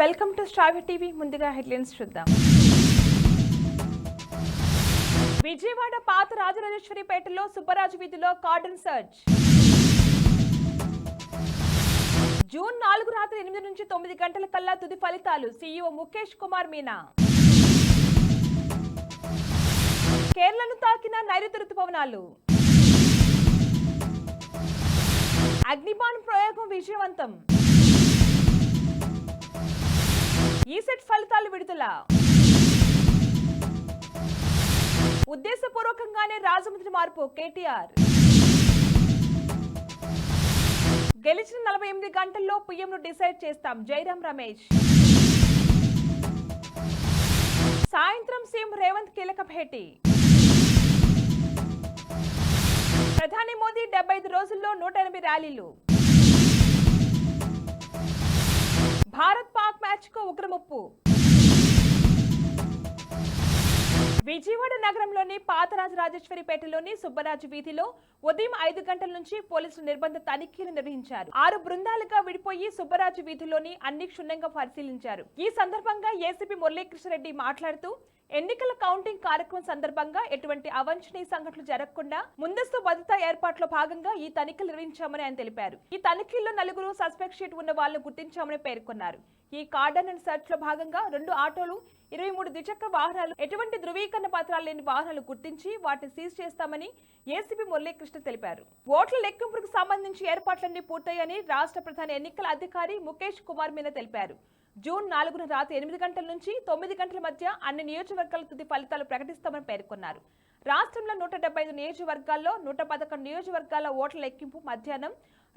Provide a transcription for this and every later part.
Welcome to Stravi TV. ముందుగా headlines చూద్దాం. విజయవాడ పాత రాజరాజేశ్వరిపేటలో సుబ్బరాజు వీధిలో కార్డన్ సర్చ్ జూన్ నాలుగు రాత్రి ఎనిమిది నుంచి తొమ్మిది గంటల కల్లా తుది ఫలితాలు. సీఈఓ ముఖేష్ కుమార్ మీనా. కేరళను తాకిన నైరుతి రుతుపవనాలు అగ్నిబాణ్ ప్రయోగం విజయవంతం. ఈసెట్ ఫలితాలు విడుదల. ఉద్దేశపూర్వకంగానే రాజమండ్రి మార్పు కేటీఆర్. గెలిచిన నలభై ఎనిమిది గంటల్లో పీఎంను డిసైడ్ చేస్తాం జైరాం రమేష్. సాయంత్రం సీఎం రేవంత్ కీలక భేటీ. ప్రధాని మోదీ డెబ్బై ఐదు రోజుల్లో నూట ఎనభై ర్యాలీలు. భారత్ పాక్ మ్యాచ్కు ఉగ్రముప్పు. విజయవాడ నగరంలోని పాతరాజు రాజేశ్వరిపేటలోని సుబ్బరాజు వీధిలో ఉదయం ఐదు గంటల నుంచి పోలీసులు నిర్బంధ తనిఖీలు నిర్వహించారు. ఆరు బృందాలుగా విడిపోయి సుబ్బరాజు వీధిలోని అన్ని క్షుణ్ణంగా పరిశీలించారు. ఈ సందర్భంగా ఏసీపీ మురళీకృష్ణరెడ్డి మాట్లాడుతూ ఎన్నికల కౌంటింగ్ కార్యక్రమం సందర్భంగా ఎటువంటి అవాంఛనీయ సంఘటనలు జరగకుండా ముందస్తు భద్రతా ఏర్పాట్లో భాగంగా ఈ తనిఖీలు నిర్వహించామని ఆయన తెలిపారు. ఈ తనిఖీల్లో నలుగురు సస్పెక్ట్ షీట్ ఉన్న వాళ్ళను గుర్తించామని పేర్కొన్నారు. ఈ కార్డన్ అండ్ సెర్చ్లో భాగంగా రెండు ఆటోలు ఇరవై మూడు ద్విచక్ర వాహనాలు ఎటువంటి ధృవీకరణ పత్రాలు లేని వాహనాలు గుర్తించి వాటిని సీజ్ చేస్తామని ఏసీపీ మురళీకృష్ణ తెలిపారు. ఓట్ల లెక్కింపుకు సంబంధించి ఏర్పాట్లన్నీ పూర్తయ్యాయని రాష్ట్ర ప్రధాన ఎన్నికల అధికారి ముఖేష్ కుమార్ మీనా తెలిపారు. జూన్ నాలుగున రాత్రి ఎనిమిది గంటల నుంచి తొమ్మిది గంటల మధ్య అన్ని నియోజకవర్గాల తుది ఫలితాలు ప్రకటిస్తామని పేర్కొన్నారు. రాష్ట్రంలో నూట డెబ్బై ఐదు నియోజకవర్గాల్లో నూట పదకొండు నియోజకవర్గాల ఓట్ల లెక్కింపు మధ్యాహ్నం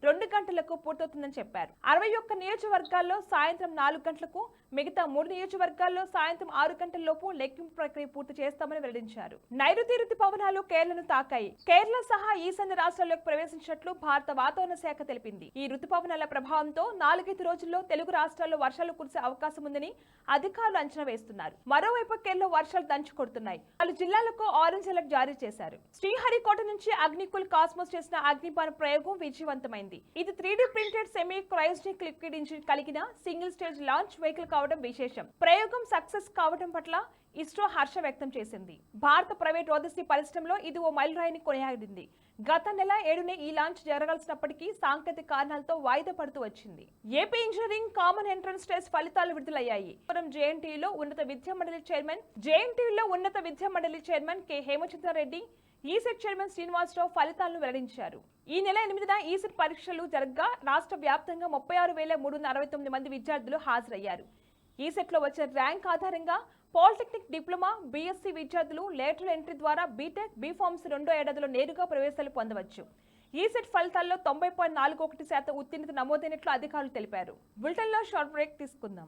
రెండు గంటలకు పూర్తవుతుందని చెప్పారు. అరవై ఒక్క నియోజకవర్గాల్లో సాయంత్రం నాలుగు గంటలకు మిగతా మూడు నియోజకవర్గాల్లో సాయంత్రం ఆరు గంటల లోపు లెక్కింపు ప్రక్రియ పూర్తి చేస్తామని వెల్లడించారు. నైరుతి రుతు పవనాలు కేరళను తాకాయి. కేరళ సహా ఈశాన్య రాష్ట్రాల్లోకి ప్రవేశించినట్లు భారత వాతావరణ శాఖ తెలిపింది. ఈ రుతుపవనాల ప్రభావంతో నాలుగైదు రోజుల్లో తెలుగు రాష్ట్రాల్లో వర్షాలు కురిసే అవకాశం ఉందని అధికారులు అంచనా వేస్తున్నారు. మరోవైపు కేరళ వర్షాలు దంచు కొడుతున్నాయి. పలు జిల్లాలకు ఆరెంజ్ అలర్ట్ జారీ చేశారు. శ్రీహరికోట నుంచి అగ్నికుల్ కాస్మోస్ చేసిన అగ్నిబాణ ప్రయోగం విజయవంతమైంది. ఇది three printed semi cryogenic liquid engine కలిగిన సింగిల్ స్టేజ్ లాంచ్ వెహికల్ కావడం విశేషం. ప్రయోగం సక్సెస్ కావడం పట్ల ఇస్రో హర్ష వ్యక్తం చేసింది. భారత ప్రైవేట్ ఓదస్తి పరిశ్రమలో ఇది ఓ మైలురాయిని కొనియాడింది. గత నెల ఏడునే ఈ లాంచ్ జరగాల్సినప్పటికీ సాంకేతిక కారణాలతో వాయిదా పడుతూ వచ్చింది. AP engineering common entrance test ఫలితాలు విడుదలయ్యాయి. పురం జేఎన్టీయూలో ఉన్నత విద్యా మండలి చైర్మన్ జేఎన్టీయూలో ఉన్నత విద్యా మండలి chairman K. Hemachandra Reddy ECET chairman Srinivasa Rao ఫలితాలను వెల్లడించారు. ఈ నెల ఎనిమిదిన ఈసెట్ పరీక్షలు జరగగా రాష్ట్ర వ్యాప్తంగా ముప్పై ఆరు వేల మూడు వందల అరవై తొమ్మిది మంది విద్యార్థులు హాజరయ్యారు. ఈసెట్లో వచ్చిన ర్యాంక్ ఆధారంగా పాలిటెక్నిక్ డిప్లొమా బీఎస్సీ విద్యార్థులు లేటరల్ ఎంట్రీ ద్వారా బీటెక్ బీఫార్మ్స్ రెండో ఏడాదిలో నేరుగా ప్రవేశాలు పొందవచ్చు. ఈసెట్ ఫలితాల్లో తొంభై పాయింట్ నాలుగు ఒకటి శాతం ఉత్తీర్ణత నమోదైనట్లు అధికారులు తెలిపారు. బులెటిన్లో షార్ట్ బ్రేక్ తీసుకుందాం.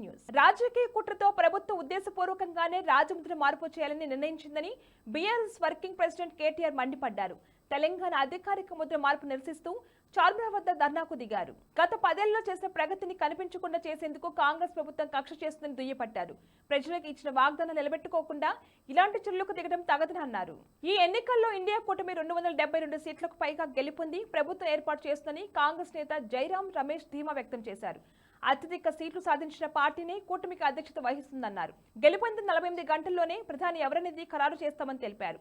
న్యూస్ రాజకీయ కుట్రతో ప్రభుత్వం ఉద్దేశపూర్వకంగానే రాజముద్ర మార్పు చేయాలని నిర్ణయించిందని బీఆర్ఎస్ వర్కింగ్ ప్రెసిడెంట్ కేటీఆర్ మండిపడ్డారు. తెలంగాణ అధికారిక ముద్ర మార్పు నిరసిస్తూ చార్మినార్ వద్ద ధర్నాకు దిగారు. గత పదేళ్ళలో చేసిన ప్రగతిని కనిపించకుండా చేసేందుకు కాంగ్రెస్ ప్రభుత్వం కక్ష చేస్తుందని దుయ్యపట్టారు ప్రజలకు ఇచ్చిన వాగ్దానం నిలబెట్టుకోకుండా ఇలాంటి చర్యలకు దిగడం తగదని అన్నారు ఈ ఎన్నికల్లో ఇండియా కూటమి రెండు వందల డెబ్బై రెండు సీట్లకు పైగా గెలుపొంది ప్రభుత్వం ఏర్పాటు చేస్తుందని కాంగ్రెస్ నేత జైరాం రమేష్ ధీమా వ్యక్తం చేశారు. అత్యధిక సీట్లు సాధించిన పార్టీనే కూటమికి అధ్యక్షత వహిస్తుందన్నారు. గెలుపొందిన నలభై ఎనిమిది గంటల్లోనే ప్రధాని ఎవరనేది ఖరారు చేస్తామని తెలిపారు.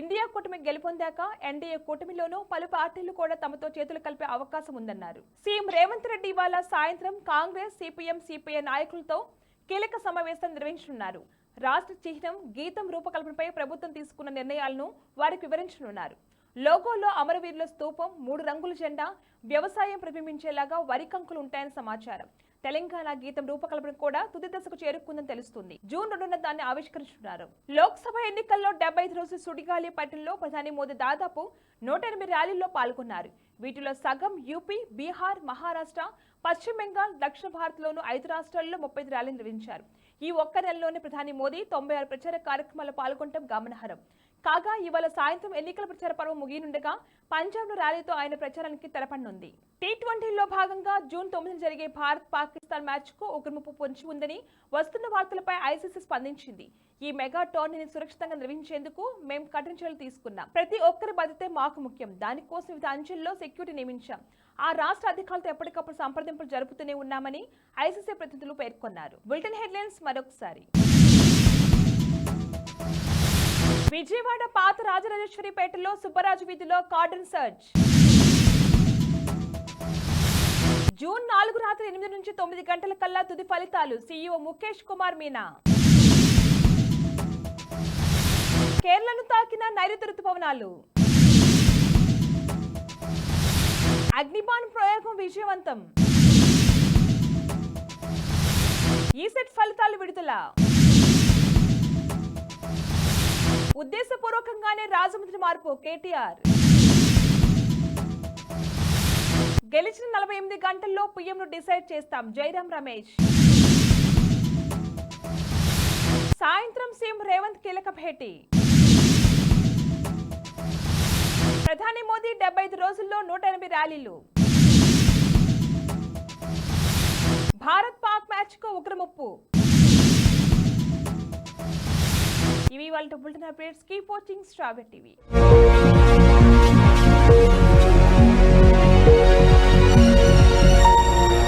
ఇండియా కూటమి గెలుపొందాక ఎన్డీఏ కూటమిలోనూ పలు పార్టీలు కూడా తమతో చేతులు కలిపే అవకాశం ఉందన్నారు. సీఎం రేవంత్ రెడ్డి ఇవాళ సాయంత్రం కాంగ్రెస్ సిపిఎం సిపిఐ నాయకులతో కీలక సమావేశం నిర్వహించనున్నారు. రాష్ట్ర చిహ్నం గీతం రూపకల్పనపై ప్రభుత్వం తీసుకున్న నిర్ణయాలను వారికి వివరించనున్నారు. లోగోలో అమరవీరుల స్తూపం మూడు రంగుల జెండా వ్యవసాయం ప్రతిబింబించేలాగా వరి కంకులు ఉంటాయని సమాచారం. తెలంగాణ గీతం రూపకల్పన కూడా తుది దశకు చేరుకుందని తెలుస్తుంది. జూన్ రెండున దాన్ని ఆవిష్కరించున్నారు లోక్సభ ఎన్నికల్లో డెబ్బై ఐదు రోజుల సుడిగాలి పర్యటనలో ప్రధాని మోదీ దాదాపు నూట ఎనిమిది ర్యాలీల్లో పాల్గొన్నారు. వీటిలో సగం యూపీ బీహార్ మహారాష్ట్ర పశ్చిమ బెంగాల్ దక్షిణ భారత్లోను ఐదు రాష్ట్రాల్లో ముప్పై ఐదు ర్యాలీలు నిర్వహించారు. ఈ ఒక్క నెలలోనే ప్రధాని మోదీ తొంభై ఆరు ప్రచార కార్యక్రమాల్లో పాల్గొనడం గమనార్హం. కాగా ఇవాళ సాయంత్రం ఎన్నికల ప్రచార పర్వం ముగియనుండగా పంజాబ్లో ర్యాలీతో ఆయన ప్రచారానికి తెరపడనుంది టీ ట్వంటీలో భాగంగా జూన్ తొమ్మిదిన జరిగే భారత్ పాకిస్తాన్ మ్యాచ్కు ఉగ్రముప్పు పొంచి ఉందని వస్తున్న వార్తలపై ఐసీసీ స్పందించింది. ఈ మెగా టోర్నీని సురక్షితంగా నిర్వహించేందుకు మేము కఠిన చర్యలు తీసుకున్నాం. ప్రతి ఒక్కరి బాధ్యతే మాకు ముఖ్యం. దానికోసం వివిధ అంచెల్లో సెక్యూరిటీ నియమించాం. ఆ రాష్ట్ర అధికారులతో ఎప్పటికప్పుడు సంప్రదింపులు జరుపుతూనే ఉన్నామని ఐసీసీ ప్రతినిధులు పేర్కొన్నారు. బులెటిన్ హెడ్లైన్స్ మరొకసారి. విజయవాడ పాత రాజరాజేశ్వరిపేటలో సుబ్బరాజు వీధిలో కార్డన్ సర్చ్ జూన్ నాలుగు రాత్రి ఎనిమిది నుంచి తొమ్మిది గంటల కల్లా తుది ఫలితాలు. సీఈఓ ముఖేష్ కుమార్ మీనా. కేరళను తాకిన నైరుతి రుతుపవనాలు అగ్నిబాన్ ప్రయోగం విజయవంతం. ఈసెట్ ఫలితాలు విడుదల. ఉద్దేశపూర్వకంగానే రాజమండ్రి మార్పు కేటీఆర్. గెలిచిన నలభై ఎనిమిది గంటల్లో పిఎంను డిసైడ్ చేస్తాం జైరాం రమేష్. సాయంత్రం సీఎం రేవంత్ కీలక భేటీ. ప్రధాని మోదీ డెబ్బై ఐదు రోజుల్లో నూట ఎనభై ర్యాలీలు. భారత్ పాక్ మ్యాచ్కు ఉగ్రముప్పు. ఇవి వాళ్ళ bulletin updates keep watching Straber TV.